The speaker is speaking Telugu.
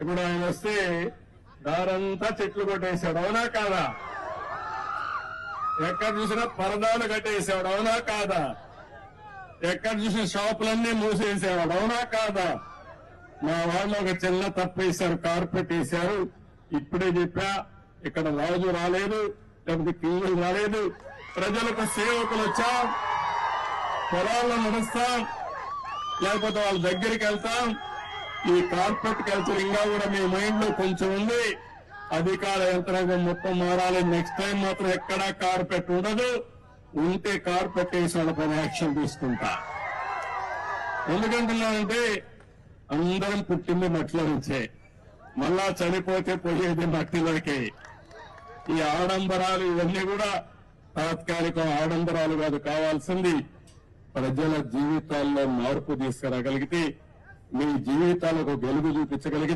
ఇప్పుడు ఆయన వస్తే దారంతా చెట్లు కొట్టేశాడు. అవునా కాదా? ఎక్కడ చూసినా పరదాలు కట్టేసాడు అవునా కాదా? ఎక్కడ చూసిన షాపులన్నీ మూసేసేవాడు అవునా కాదా? మా వాళ్ళు ఒక చిన్న తప్పు వేశారు. కార్పెట్ వేశారు. ఇప్పుడే చెప్పా ఇక్కడ రాజు రాలేదు లేకపోతే కింగులు రాలేదు. ప్రజలకు సేవకులు వచ్చాం. పొలాల్లో నడుస్తాం. లేకపోతే వాళ్ళ దగ్గరికి వెళ్తాం. ఈ కార్పొరేట్ కల్చర్ ఇంకా కూడా మీ మైండ్లో కొంచెం ఉంది. అధికార యంత్రాంగం మొత్తం మారాలి. నెక్స్ట్ టైం మాత్రం ఎక్కడా కార్పెట్ ఉండదు. ఉంటే కార్పెట్ వేసి వాళ్ళపైన యాక్షన్ తీసుకుంటా. ఎందుకంటున్నానంటే అందరం పుట్టింది మట్టిలో నుంచే. మళ్ళా చనిపోతే పోయేది మట్టిలోకి. ఈ ఆడంబరాలు ఇవన్నీ కూడా తాత్కాలిక ఆడంబరాలు కాదు కావాల్సింది ప్రజల జీవితాల్లో మార్పు తీసుకురాగలిగితే మీ జీవితాలకు వెలుగు చూపించగలిగితే